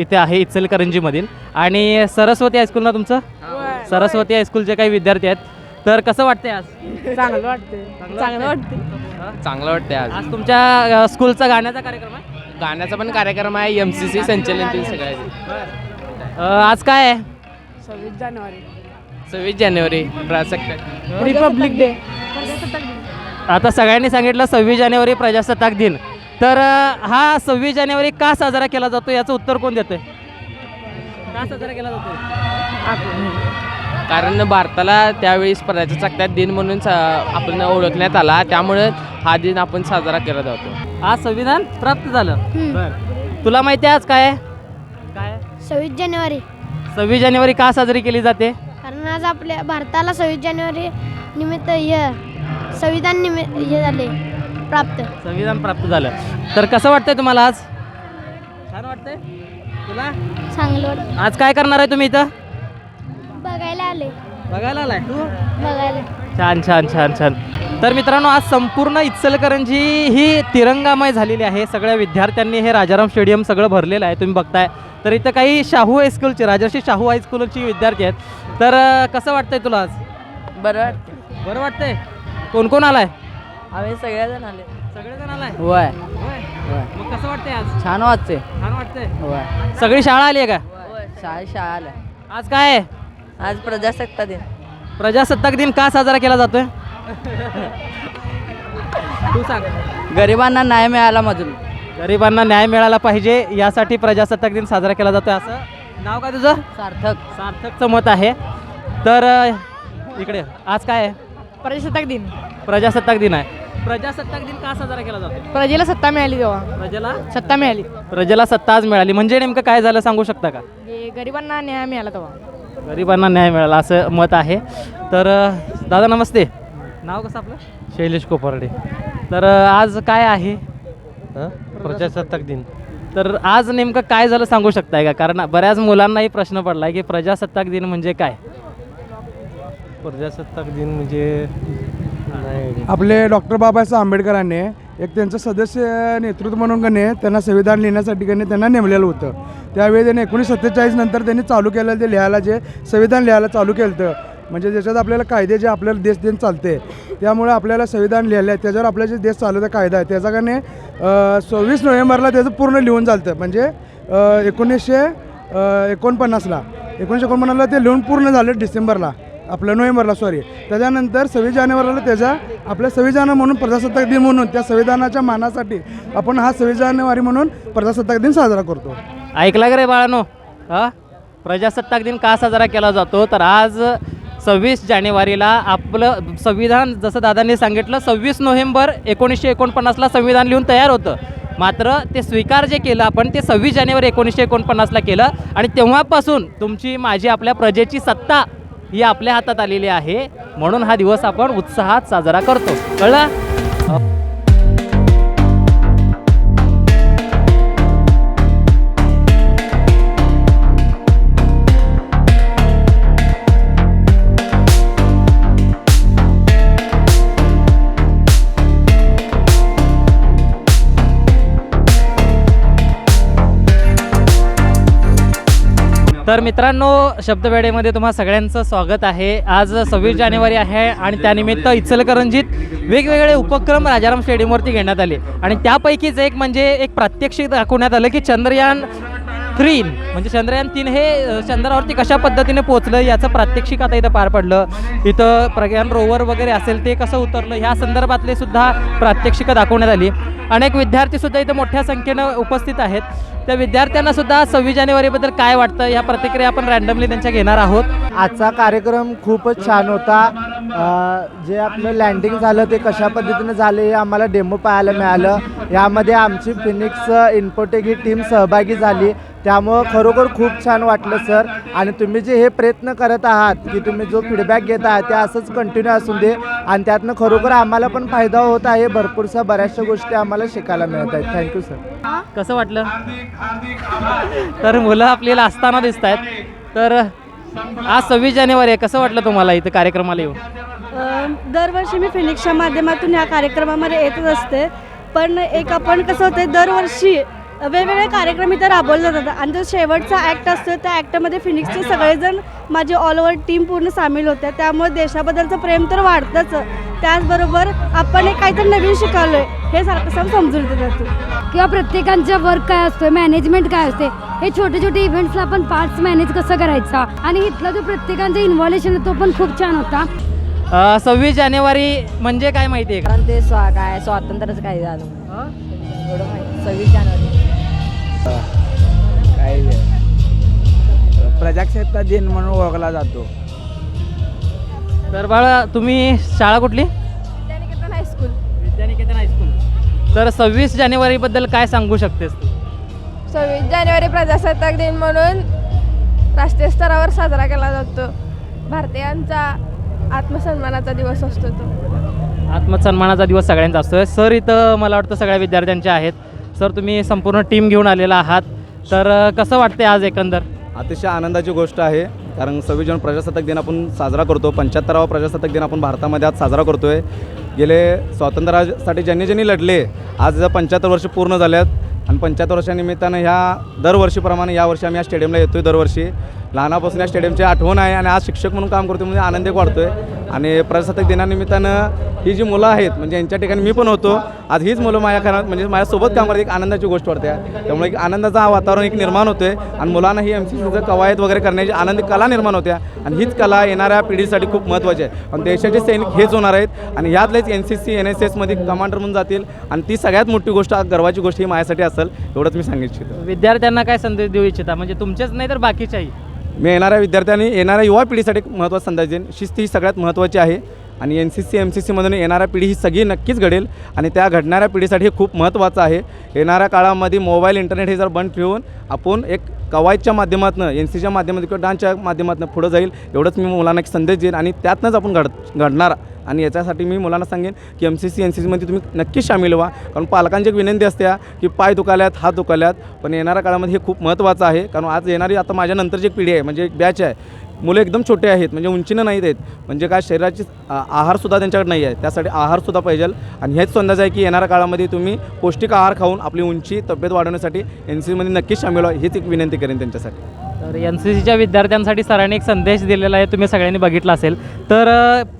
इथे आहे इचलकरंजीमधील. आणि सरस्वती हायस्कूल ना तुमचं? सरस्वती हायस्कूलचे काही विद्यार्थी आहेत. तर कसं वाटतंय आज? चांगलं वाटते चांगलं वाटते चांगलं वाटतंय आज. आज तुमच्या अ, स्कूलचा गाण्याचा कार्यक्रम आहे? गाण्याचा पण कार्यक्रम आहे एम सी सी संचलन सगळ्याचे अ, आज काय आहे? सव्वीस जानेवारी. सव्वीस जानेवारी प्रजासत्ताक रिपब्लिक डे आता सगळ्यांनी सांगितलं सव्वीस जानेवारी प्रजासत्ताक दिन. तर हा सव्वीस जानेवारी का साजरा केला जातो याचं उत्तर कोण देतंय? का साजरा केला जातो कारण भारताला त्यावेळेस प्रजासत्ताक दिन म्हणून सा- आपण ओळखण्यात आला. त्यामुळे हा दिन आपण साजरा केला जातो. आज संविधान प्राप्त झालं. बर. तुला माहिती आहे आज काय? आहे? काय? सव्वीस जानेवारी. सव्वीस जानेवारी का साजरी केली जाते? कारण आज आपल्या भारताला सव्वीस जानेवारी निमित्त हे संविधान निमित्त हे झाले. प्राप्त. संविधान प्राप्त झालं. तर कसं वाटतंय तुम्हाला आज? छान वाटतंय? तुला? चांगलं वाटतं. आज काय करणार आहे तुम्ही इथं? बघायला आले. बघायला आलाय. तू? बघायला. छान छान छान छान. तर मित्रांनो आज संपूर्ण इचलकरंजी ही तिरंगामय झालेली आहे. सगळ्या विद्यार्थ्यांनी हे राजाराम स्टेडियम सगळं भरलेलं आहे. तुम्ही बघताय. तर इथं काही शाहू हायस्कूलचे राजर्षी शाहू हायस्कूलची विद्यार्थी आहेत. तर अं, कसं वाटतंय तुला आज? बरं वाटते बरं वाटतंय? कोण कोण आलाय? आम्ही सगळेजण आले. सगळेजण आलाय? होय. होय. मग कसं वाटतंय आज? छान वाटते छान वाटतंय? होय. सगळी शाळा आली आहे का? शाळा शाळा आल्या. आज काय? आहे आज प्रजासत्ताक दिन. प्रजासत्ताक दिन का साजरा केला जातोय? तू सांग. गरिबांना न्याय मिळाला मधून. गरिबांना न्याय मिळाला पाहिजे यासाठी प्रजासत्ताक दिन साजरा केला जातोय असं. नाव काय तुझं? सार्थक. सार्थकचं मत आहे. तर अ, इकडे आज काय? आहे प्रजासत्ताक दिन. प्रजासत्ताक दिन आहे. प्रजासत्ताक दिन का साजरा केला जातो? प्रजेला सत्ता मिळाली तेव्हा. प्रजेला? सत्ता मिळाली. प्रजेला सत्ता आज मिळाली. म्हणजे नेमकं काय झालं सांगू शकता का? गरिबांना न्याय मिळाला तेव्हा. गरिबांना न्याय मिळाला असं मत आहे. तर अ, दादा नमस्ते. नाव कसं आपलं? शैलेश कोपर्डे. तर अ, आज काय आहे? प्रजासत्ताक दिन. तर आज नेमकं काय झालं सांगू शकताय का? कारण बऱ्याच मुलांनाही प्रश्न पडला की प्रजासत्ताक दिन म्हणजे काय? प्रजासत्ताक दिन म्हणजे आपले डॉक्टर बाबासाहेब आंबेडकरांनी एक त्यांचं सदस्य नेतृत्व म्हणून कने त्यांना संविधान लिहिण्यासाठी कने त्यांना नेमलेलं होतं. त्यावेळी त्यांनी एकोणीसशे सत्तेचाळीस नंतर त्यांनी चालू केलं ते लिहायला जे संविधान लिहायला चालू केलं होतं. म्हणजे ज्याच्यात आपल्याला कायदे जे आपल्याला देश देण चालते त्यामुळे आपल्याला संविधान लिहिलं आहे त्याच्यावर आपला जे देश चालवता कायदा आहे त्याचा कने सव्वीस नोव्हेंबरला त्याचं पूर्ण लिहून चालतं. म्हणजे एकोणीसशे एकोणपन्नासला एकोणीसशे एकोणपन्नासला ते लिहून पूर्ण झालं डिसेंबरला. आपलं नोव्हेंबरला सॉरी त्याच्यानंतर सव्वीस जानेवारीला त्याचा आपल्या संविधान म्हणून प्रजासत्ताक दिन म्हणून त्या संविधानाच्या मानासाठी आपण हा सव्वीस जानेवारी म्हणून प्रजासत्ताक दिन साजरा करतो. ऐकला का रे बाळानो? हा? प्रजासत्ताक दिन का साजरा केला जातो? तर आज सव्वीस जानेवारीला आपलं संविधान जसं दादांनी सांगितलं सव्वीस नोव्हेंबर एकोणीसशे एकोणपन्नासला संविधान लिहून तयार होतं. मात्र ते स्वीकार जे केलं आपण ते सव्वीस जानेवारी एकोणीसशे एकोणपन्नासला केलं. आणि तेव्हापासून तुमची माझी आपल्या प्रजेची सत्ता ही आपल्या हातात आलेली आहे. म्हणून हा दिवस आपण उत्साहात साजरा करतो. कळलं? तर मित्रांनो शब्दवेळेमध्ये तुम्हा सगळ्यांचं स्वागत आहे. आज सव्वीस जानेवारी आहे आणि त्यानिमित्त इचलकरंजीत वेगवेगळे उपक्रम राजाराम स्टेडियमवरती घेण्यात आले. आणि त्यापैकीच एक म्हणजे एक प्रात्यक्षिक दाखवण्यात आलं की चंद्रयान थ्री म्हणजे चंद्रयान तीन हे चंद्रावरती कशा पद्धतीने पोहोचलं याचं प्रात्यक्षिक आता इथं पार पडलं. इथं प्रज्ञान रोवर वगैरे असेल ते कसं उतरलं ह्या संदर्भातले सुद्धा प्रात्यक्षिकं दाखवण्यात आली. अनेक विद्यार्थीसुद्धा इथं मोठ्या संख्येनं उपस्थित आहेत. त्या विद्यार्थ्यांना सुद्धा सव्वीस जानेवारीबद्दल काय वाटतं? या प्रतिक्रिया आपण रॅन्डमली त्यांच्या घेणार आहोत. आजचा कार्यक्रम खूपच छान होता. जे आपलं लँडिंग झालं ते कशा पद्धतीनं झालं हे आम्हाला डेमो पाहायला मिळालं. यामध्ये आमची फिनिक्स इन्फोटेक ही टीम सहभागी झाली. त्यामुळं खरोखर खूप छान वाटलं सर. आणि तुम्ही जे हे प्रयत्न करत आहात की तुम्ही जो फीडबॅक घेत आहात ते असंच कंटिन्यू असून दे. आणि त्यातनं खरोखर आम्हाला पण फायदा होत आहे. भरपूरशा बऱ्याचशा गोष्टी आम्हाला शिकायला मिळत आहेत. थँक्यू सर कसं वाटलं? तर मुलं आपल्याला असताना दिसत आहेत. तर आज सव्वीस जानेवारी आहे. कसं वाटलं तुम्हाला इथं कार्यक्रमाला येऊन? दरवर्षी मी फिनिक्सच्या माध्यमातून ह्या कार्यक्रमामध्ये येतच असते. पण एक आपण कसं होतं दरवर्षी वेगवेगळे कार्यक्रम इथं राबवले जातात. आणि जो शेवटचा ॲक्ट असतो त्या ॲक्टमध्ये फिनिक्सचे सगळेजण माझी ऑल ओव्हर टीम पूर्ण सामील होते. त्यामुळे देशाबद्दलचं प्रेम तर वाढतंच. त्याचबरोबर आपण एक काहीतरी नवीन शिकालो आहे हे सारखं सारखं समजून येतं त्यातून. किंवा प्रत्येकांच्या वर्क काय असतं मॅनेजमेंट काय असते हे छोटे छोटे इव्हेंट्सला आपण पार्ट्स मॅनेज कसं करायचा? आणि इथला जो प्रत्येकांचा इन्व्हॉल्युशन तो पण खूप छान होता. सव्वीस जानेवारी म्हणजे काय माहिती आहे का? कारण ते स्वा काय स्वातंत्र्याचं काय झालं? सव्वीस जानेवारी. काय प्रजासत्ताक दिन म्हणून ओळखला जातो. तर बाळा तुम्ही शाळा कुठली? विद्यानिकेतन हायस्कूल विद्यानिकेतन हायस्कूल तर सव्वीस जानेवारीबद्दल काय सांगू शकतेस तू? सव्वीस जानेवारी प्रजासत्ताक दिन म्हणून राष्ट्रीय स्तरावर साजरा केला जातो. भारतीयांचा आत्मसन्मानाचा दिवस असतो तो. आत्मसन्मानाचा दिवस सगळ्यांचा असतोय. सर इथं मला वाटतं सगळ्या विद्यार्थ्यांचे आहेत. सर तुम्ही संपूर्ण टीम घेऊन आलेला आहात. तर कसं वाटते आज एकंदर? अतिशय आनंदाची गोष्ट आहे. कारण सव्वीस जून प्रजासत्ताक दिन आपण साजरा करतो. पंच्याहत्तरावा प्रजासत्ताक दिन आपण भारतामध्ये आज साजरा करतो आहे गेले स्वातंत्र्यासाठी ज्यांनी ज्यांनी लढले आज पंच्याहत्तर वर्ष पूर्ण झाल्यात. आणि पंच्याहत्तर वर्षानिमित्तानं ह्या दरवर्षीप्रमाणे यावर्षी आम्ही या स्टेडियमला येतो आहे दरवर्षी. लहानापासून या स्टेडियमची आठवण आहे आणि आज शिक्षक म्हणून काम करतो म्हणजे आनंद एक वाढतो आहे आणि प्रजासत्ताक दिनानिमित्तानं ही जी मुलं आहेत म्हणजे यांच्या ठिकाणी मी पण होतो आज हीच मुलं माझ्या घरात म्हणजे माझ्यासोबत काम करते एक आनंदाची गोष्ट वाटते. आहे. त्यामुळे एक आनंदाचा वातावरण एक निर्माण होतो आहे आणि मुलांना ही आमची सी कवायत वगैरे करण्याची आनंद कला निर्माण होत्या. आणि हीच कला येणाऱ्या पिढीसाठी खूप महत्त्वाची आहे. आणि देशाचे सैनिक हेच होणार आहेत आणि ह्यातलेच N C C N S एसमध्ये कमांडर म्हणून जातील. आणि ती सगळ्यात मोठी गोष्ट गर्वाची गोष्ट ही माझ्यासाठी असेल एवढंच मी सांगू इच्छितो. विद्यार्थ्यांना काय संदेश देऊ इच्छिता? म्हणजे तुमचेच नाही तर बाकीच्याही. मी येणाऱ्या विद्यार्थ्यांनी येणाऱ्या युवा पिढीसाठी एक महत्त्वाचा संदेश देईन. शिस्त ही सगळ्यात महत्त्वाची आहे. आणि N C C M C सीमधून येणाऱ्या पिढी ही सगळी नक्कीच घडेल. आणि त्या घडणाऱ्या पिढीसाठी हे खूप महत्त्वाचं आहे. येणाऱ्या काळामध्ये मोबाईल इंटरनेट हे जर बंद ठेवून आपण एक कवायतच्या माध्यमातून एन सीच्या माध्यमातून किंवा डान्सच्या माध्यमातून पुढं जाईल एवढंच मी मुलांना एक संदेश देईन आणि त्यातनंच आपण घड घडणार. आणि याच्यासाठी मी मुलांना सांगेन की M C C N C सीमध्ये तुम्ही नक्कीच सामील व्हा. कारण पालकांची एक विनंती असते की पाय दुखाल्यात हात दुखाल्यात पण येणाऱ्या काळामध्ये हे खूप महत्त्वाचं आहे. कारण आज येणारी आता माझ्या नंतरची एक पिढी आहे म्हणजे एक बॅच आहे. मुलं एकदम छोटे आहेत म्हणजे उंचीनं नाहीत आहेत म्हणजे काय शरीराची आहारसुद्धा त्यांच्याकडे नाही आहे. त्यासाठी आहारसुद्धा पाहिजे. आणि हेच संदेश आहे की येणाऱ्या काळामध्ये तुम्ही पौष्टिक आहार खाऊन आपली उंची तब्येत वाढवण्यासाठी एन सी सीमध्ये नक्कीच सामील व्हा हीच एक विनंती करेन त्यांच्यासाठी. तर एन सी सीच्या विद्यार्थ्यांसाठी सरांनी एक संदेश दिलेला आहे तुम्ही सगळ्यांनी बघितला असेल. तर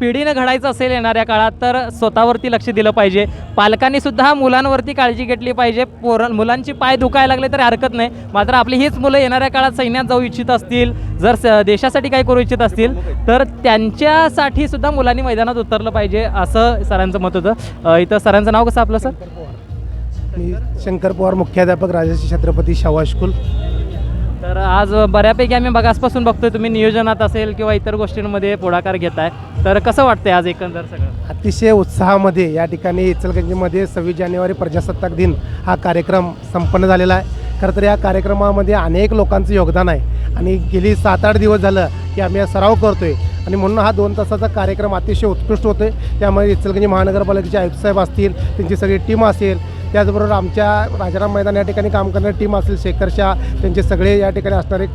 पिढीनं घडायचं असेल येणाऱ्या काळात तर स्वतःवरती लक्ष दिलं पाहिजे. पालकांनी सुद्धा मुलांवरती काळजी घेतली पाहिजे. पोर मुलांची पाय दुखायला लागले तरी हरकत नाही. मात्र आपली हीच मुलं येणाऱ्या काळात सैन्यात जाऊ इच्छित असतील जर स देशासाठी काही करू इच्छित असतील तर त्यांच्यासाठी सुद्धा मुलांनी मैदानात उतरलं पाहिजे असं सरांचं मत होतं. इथं सरांचं नाव कसं आपलं सर? मी शंकर पवार मुख्याध्यापक राजश्री छत्रपती शावा स्कूल तर आज बऱ्यापैकी आम्ही बघासपासून बघतोय तुम्ही नियोजनात असेल किंवा इतर गोष्टींमध्ये पुढाकार घेताय. तर कसं वाटतंय आज एकंदर सगळं? अतिशय उत्साहामध्ये या ठिकाणी इचलगंजीमध्ये सव्वीस जानेवारी प्रजासत्ताक दिन हा कार्यक्रम संपन्न झालेला आहे. खरं तर या कार्यक्रमामध्ये अनेक लोकांचं योगदान आहे. आणि गेली सात आठ दिवस झालं की आम्ही हा सराव करतो आहे आणि म्हणून हा दोन तासाचा कार्यक्रम अतिशय उत्कृष्ट होतो आहे त्यामुळे इचलगंजी महानगरपालिकेचे आयुक्त साहेब असतील त्यांची सगळी टीम असेल त्याचबरोबर आमच्या राजाराम मैदान या ठिकाणी काम करणारी टीम असेल शेखर शाह त्यांचे सगळे या ठिकाणी असणारे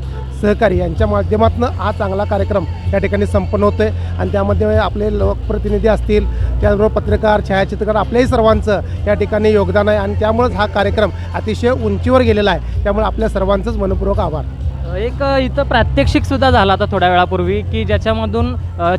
सहकारी यांच्या माध्यमातून हा चांगला कार्यक्रम या ठिकाणी संपन्न होतो आहे आणि त्यामध्ये आपले लोकप्रतिनिधी असतील त्याचबरोबर पत्रकार छायाचित्रकार आपल्याही सर्वांचं या ठिकाणी योगदान आहे. आणि त्यामुळेच हा कार्यक्रम अतिशय उंचीवर गेलेला आहे. त्यामुळे आपल्या सर्वांचंच मनपूर्वक आभार. एक इथं प्रात्यक्षिक सुद्धा झालं आता थोड्या वेळापूर्वी की ज्याच्यामधून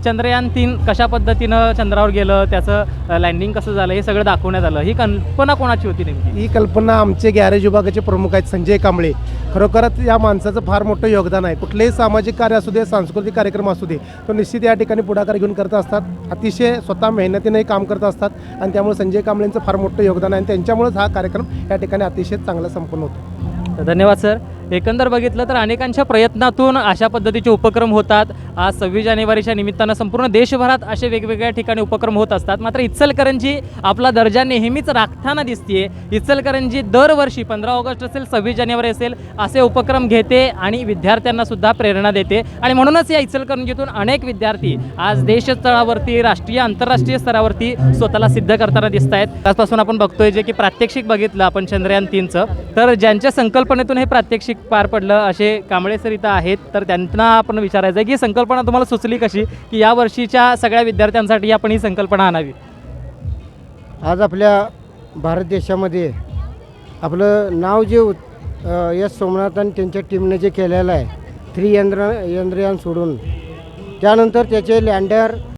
चंद्रयान तीन कशा पद्धतीनं चंद्रावर गेलं त्याचं लँडिंग कसं झालं हे सगळं दाखवण्यात आलं. ही कल्पना कोणाची होती नेमकी? ही कल्पना आमचे गॅरेज विभागाचे प्रमुख आहेत संजय कांबळे. खरोखरच या माणसाचं फार मोठं योगदान आहे. कुठलेही सामाजिक कार्य असू दे सांस्कृतिक कार्यक्रम असू दे तो निश्चित या ठिकाणी पुढाकार घेऊन करत असतात. अतिशय स्वतः मेहनतीने काम करत असतात आणि त्यामुळे संजय कांबळेंचं फार मोठं योगदान आहे आणि त्यांच्यामुळेच हा कार्यक्रम या ठिकाणी अतिशय चांगला संपन्न होतो. धन्यवाद सर. एकंदर बघितलं तर अनेकांच्या प्रयत्नातून अशा पद्धतीचे उपक्रम होतात. आज सव्वीस जानेवारीच्या निमित्तानं संपूर्ण देशभरात असे वेगवेगळ्या ठिकाणी उपक्रम होत असतात. मात्र इचलकरंजी आपला दर्जा नेहमीच राखताना दिसते इचलकरंजी दरवर्षी पंधरा ऑगस्ट असेल सव्वीस जानेवारी असेल असे उपक्रम घेते आणि विद्यार्थ्यांना सुद्धा प्रेरणा देते. आणि म्हणूनच या इचलकरंजीतून अनेक विद्यार्थी आज देशस्तरावरती राष्ट्रीय आंतरराष्ट्रीय स्तरावरती स्वतःला सिद्ध करताना दिसत आहेत त्याचपासून आपण बघतोय जे की प्रात्यक्षिक बघितलं आपण चंद्रयान तीनचं. तर ज्यांच्या संकल्पनेतून हे प्रात्यक्षिक पार पडलं. असे कांबळे सर इथं आहेत. तर त्यांना आपण विचारायचं आहे की ही संकल्पना तुम्हाला सुचली कशी? की या वर्षीच्या सगळ्या विद्यार्थ्यांसाठी आपण ही संकल्पना आणावी? आज आपल्या भारत देशामध्ये आपलं नाव जे एस. सोमनाथ आणि त्यांच्या टीमने जे केलेलं आहे थ्री यंद्र यंद्रयान सोडून. त्यानंतर त्याचे लँडर